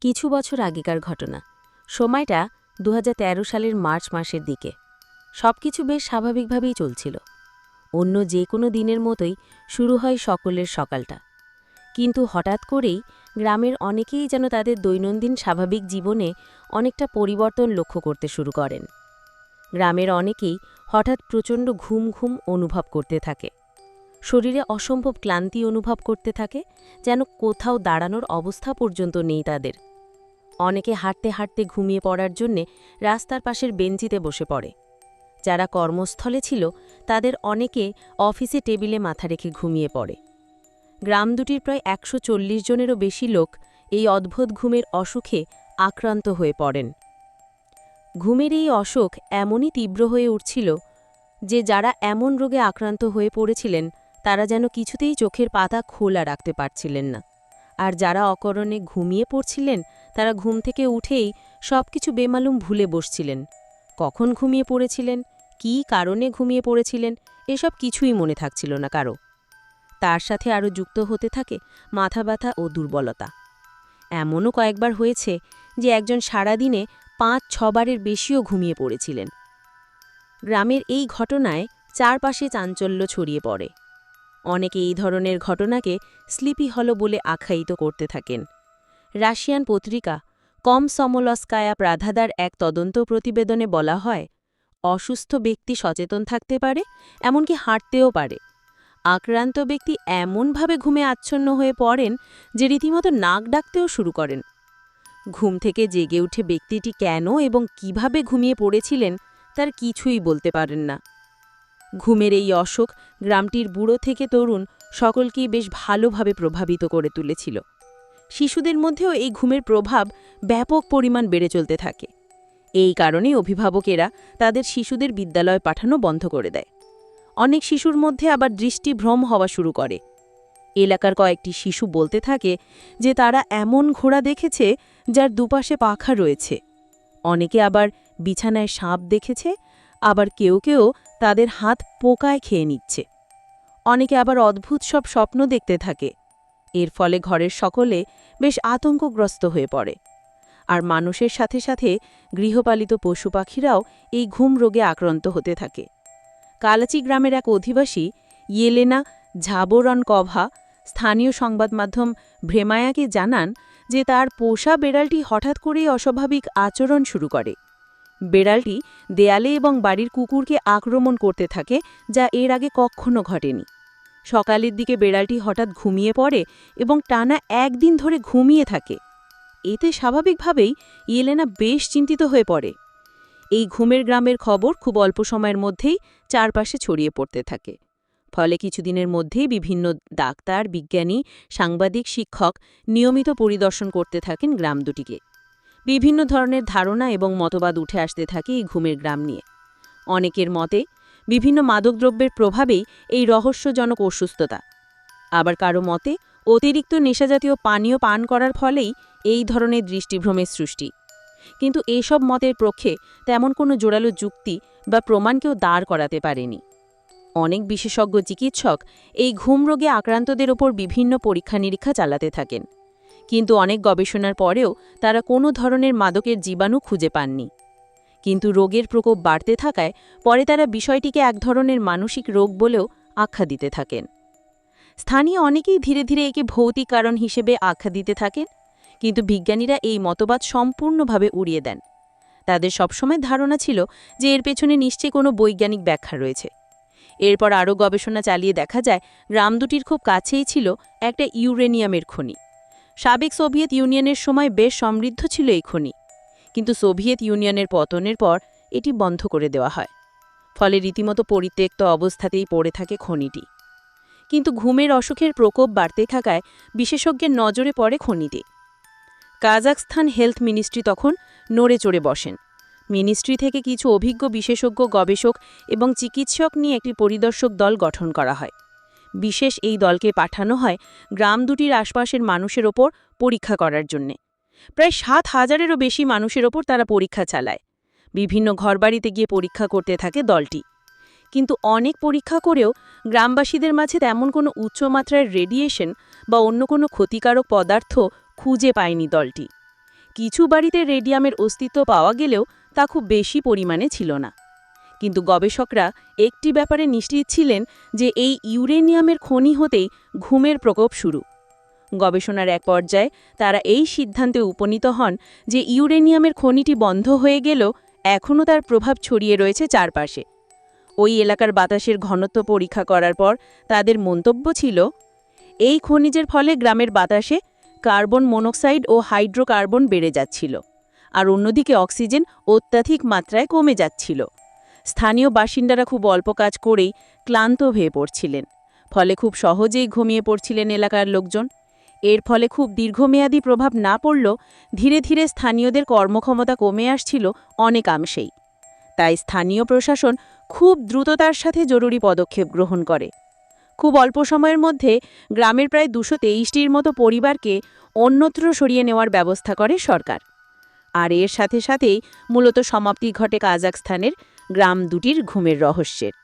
কিছু বছর আগেকার ঘটনা। সময়টা দু হাজার তেরো সালের মার্চ মাসের দিকে। সবকিছু বেশ স্বাভাবিকভাবেই চলছিল। অন্য যে কোনো দিনের মতোই শুরু হয় সকলের সকালটা। কিন্তু হঠাৎ করেই গ্রামের অনেকেই যেন তাদের দৈনন্দিন স্বাভাবিক জীবনে অনেকটা পরিবর্তন লক্ষ্য করতে শুরু করেন। গ্রামের অনেকেই হঠাৎ প্রচণ্ড ঘুম ঘুম অনুভব করতে থাকে। শরীরে অসম্ভব ক্লান্তি অনুভব করতে থাকে, যেন কোথাও দাঁড়ানোর অবস্থা পর্যন্ত নেই তাদের। অনেকে হাঁটতে হাঁটতে ঘুমিয়ে পড়ার জন্যে রাস্তার পাশের বেঞ্চিতে বসে পড়ে। যারা কর্মস্থলে ছিল, তাদের অনেকে অফিসে টেবিলে মাথা রেখে ঘুমিয়ে পড়ে। গ্রাম দুটির প্রায় একশো চল্লিশ জনেরও বেশি লোক এই অদ্ভুত ঘুমের অসুখে আক্রান্ত হয়ে পড়েন। ঘুমের এই অসুখ এমনই তীব্র হয়ে উঠছিল যে যারা এমন রোগে আক্রান্ত হয়ে পড়েছিলেন, তারা যেন কিছুতেই চোখের পাতা খোলা রাখতে পারছিলেন না। আর যারা অকরণে ঘুমিয়ে পড়ছিলেন, তারা ঘুম থেকে উঠেই সবকিছু বেমালুম ভুলে বসছিলেন। কখন ঘুমিয়ে পড়েছিলেন? কী কারণে ঘুমিয়ে পড়েছিলেন? এসব কিছুই মনে থাকছিল না কারও। তার সাথে আরও যুক্ত হতে থাকে মাথা ব্যথা ও দুর্বলতা। এমনও কয়েকবার হয়েছে যে একজন সারাদিনে পাঁচ, ছবারের বেশিও ঘুমিয়ে পড়েছিলেন। গ্রামের এই ঘটনায় চারপাশে চাঞ্চল্য ছড়িয়ে পড়ে। অনেকে এই ধরনের ঘটনাকে স্লিপি হল বলে আখ্যায়িত করতে থাকেন। রাশিয়ান পত্রিকা কম সমলস্কায়া প্রাধাদার এক তদন্ত প্রতিবেদনে বলা হয়, অসুস্থ ব্যক্তি সচেতন থাকতে পারে, এমনকি হাঁটতেও পারে। আক্রান্ত ব্যক্তি এমনভাবে ঘুমে আচ্ছন্ন হয়ে পড়েন যে রীতিমতো নাক ডাকতেও শুরু করেন। ঘুম থেকে জেগে উঠে ব্যক্তিটি কেন এবং কীভাবে ঘুমিয়ে পড়েছিলেন তার কিছুই বলতে পারেন না। ঘুমের এই অসুখ গ্রামটির বুড়ো থেকে তরুণ সকলকেই বেশ ভালোভাবে প্রভাবিত করে তুলেছিল। শিশুদের মধ্যেও এই ঘুমের প্রভাব ব্যাপক পরিমাণ বেড়ে চলতে থাকে। এই কারণেই অভিভাবকেরা তাদের শিশুদের বিদ্যালয় পাঠানো বন্ধ করে দেয়। অনেক শিশুর মধ্যে আবার দৃষ্টিভ্রম হওয়া শুরু করে। এলাকার কয়েকটি শিশু বলতে থাকে যে তারা এমন ঘোড়া দেখেছে যার দুপাশে পাখা রয়েছে। অনেকে আবার বিছানায় সাপ দেখেছে, আবার কেউ কেউ তাদের হাত পোকায় খেয়ে নিচ্ছে। অনেকে আবার অদ্ভুত সব স্বপ্ন দেখতে থাকে। এর ফলে ঘরের সকলে বেশ আতঙ্কগ্রস্ত হয়ে পড়ে। আর মানুষের সাথে সাথে গৃহপালিত পশু পাখিরাও এই ঘুম রোগে আক্রান্ত হতে থাকে। কালাচি গ্রামের এক অধিবাসী, ইয়েলেনা ঝাবোরন কভা স্থানীয় সংবাদ মাধ্যম ভ্রেমায়াকে জানান যে তার পোষা বেড়ালটি হঠাৎ করেই অস্বাভাবিক আচরণ শুরু করে। বেড়ালটি দেয়ালে এবং বাড়ির কুকুরকে আক্রমণ করতে থাকে, যা এর আগে কখনো ঘটেনি। সকালের দিকে বেড়ালটি হঠাৎ ঘুমিয়ে পড়ে এবং টানা একদিন ধরে ঘুমিয়ে থাকে। এতে স্বাভাবিকভাবেই ইয়েলেনা বেশ চিন্তিত হয়ে পড়ে। এই ঘুমের গ্রামের খবর খুব অল্প সময়ের মধ্যেই চারপাশে ছড়িয়ে পড়তে থাকে। ফলে কিছুদিনের মধ্যেই বিভিন্ন ডাক্তার, বিজ্ঞানী, সাংবাদিক, শিক্ষক নিয়মিত পরিদর্শন করতে থাকেন গ্রাম দুটিকে। বিভিন্ন ধরনের ধারণা এবং মতবাদ উঠে আসতে থাকে এই ঘুমের গ্রাম নিয়ে। অনেকের মতে, বিভিন্ন মাদকদ্রব্যের প্রভাবেই এই রহস্যজনক অসুস্থতা। আবার কারও মতে, অতিরিক্ত নেশাজাতীয় পানীয় পান করার ফলেই এই ধরনের দৃষ্টিভ্রমের সৃষ্টি। কিন্তু এইসব মতের পক্ষে তেমন কোনো জোরালো যুক্তি বা প্রমাণকেও দাঁড় করাতে পারেনি। অনেক বিশেষজ্ঞ চিকিৎসক এই ঘুম রোগে আক্রান্তদের ওপর বিভিন্ন পরীক্ষা নিরীক্ষা চালাতে থাকেন। কিন্তু অনেক গবেষণার পরেও তারা কোনো ধরনের মাদকের জীবাণু খুঁজে পাননি। কিন্তু রোগের প্রকোপ বাড়তে থাকায় পরে তারা বিষয়টিকে এক ধরনের মানসিক রোগ বলেও আখ্যা দিতে থাকেন। স্থানীয় অনেকেই ধীরে ধীরে একে ভৌতিক কারণ হিসেবে আখ্যা দিতে থাকেন, কিন্তু বিজ্ঞানীরা এই মতবাদ সম্পূর্ণভাবে উড়িয়ে দেন। তাদের সবসময় ধারণা ছিল যে এর পেছনে নিশ্চয়ই কোনো বৈজ্ঞানিক ব্যাখ্যা রয়েছে। এরপর আরও গবেষণা চালিয়ে দেখা যায়, গ্রাম দুটির খুব কাছেই ছিল একটা ইউরেনিয়ামের খনি। সাবেক সোভিয়েত ইউনিয়নের সময় বেশ সমৃদ্ধ ছিল এই খনি। কিন্তু সোভিয়েত ইউনিয়নের পতনের পর এটি বন্ধ করে দেওয়া হয়। ফলে রীতিমতো পরিত্যক্ত অবস্থাতেই পড়ে থাকে খনিটি। কিন্তু ঘুমের অসুখের প্রকোপ বাড়তে থাকায় বিশেষজ্ঞের নজরে পড়ে খনিতে। কাজাকস্থান হেলথ মিনিস্ট্রি তখন নড়ে চড়ে বসেন। মিনিস্ট্রি থেকে কিছু অভিজ্ঞ বিশেষজ্ঞ গবেষক এবং চিকিৎসক নিয়ে একটি পরিদর্শক দল গঠন করা হয়। বিশেষ এই দলকে পাঠানো হয় গ্রাম দুটির আশপাশের মানুষের ওপর পরীক্ষা করার জন্যে। প্রায় সাত হাজারেরও বেশি মানুষের ওপর তারা পরীক্ষা চালায়। বিভিন্ন ঘরবাড়িতে গিয়ে পরীক্ষা করতে থাকে দলটি। কিন্তু অনেক পরীক্ষা করেও গ্রামবাসীদের মাঝে তেমন কোনো উচ্চমাত্রার রেডিয়েশন বা অন্য কোনো ক্ষতিকারক পদার্থ খুঁজে পায়নি দলটি। কিছু বাড়িতে রেডিয়ামের অস্তিত্ব পাওয়া গেলেও তা খুব বেশি পরিমাণে ছিল না। কিন্তু গবেষকরা একটি ব্যাপারে নিশ্চিত ছিলেন যে এই ইউরেনিয়ামের খনি হতেই ঘুমের প্রকোপ শুরু। গবেষণার এক পর্যায়ে তারা এই সিদ্ধান্তে উপনীত হন যে ইউরেনিয়ামের খনিটি বন্ধ হয়ে গেল এখনও তার প্রভাব ছড়িয়ে রয়েছে চারপাশে। ওই এলাকার বাতাসের ঘনত্ব পরীক্ষা করার পর তাদের মন্তব্য ছিল, এই খনিজের ফলে গ্রামের বাতাসে কার্বন মনোক্সাইড ও হাইড্রোকার্বন বেড়ে যাচ্ছিল, আর অন্যদিকে অক্সিজেন অত্যাধিক মাত্রায় কমে যাচ্ছিল। স্থানীয় বাসিন্দারা খুব অল্প কাজ করেই ক্লান্ত হয়ে পড়ছিলেন। ফলে খুব সহজেই ঘুমিয়ে পড়ছিলেন এলাকার লোকজন। এর ফলে খুব দীর্ঘমেয়াদী প্রভাব না পড়লেও ধীরে ধীরে স্থানীয়দের কর্মক্ষমতা কমে আসছিল অনেক অংশেই তাই স্থানীয় প্রশাসন খুব দ্রুততার সাথে জরুরি পদক্ষেপ গ্রহণ করে। খুব অল্প সময়ের মধ্যে গ্রামের প্রায় দুশো তেইশটির মতো পরিবারকে অন্যত্র সরিয়ে নেওয়ার ব্যবস্থা করে সরকার। আর এর সাথে সাথেই মূলত সমাপ্তি ঘটে কাজাকস্তানের গ্রাম দুটির ঘুমের রহস্যের।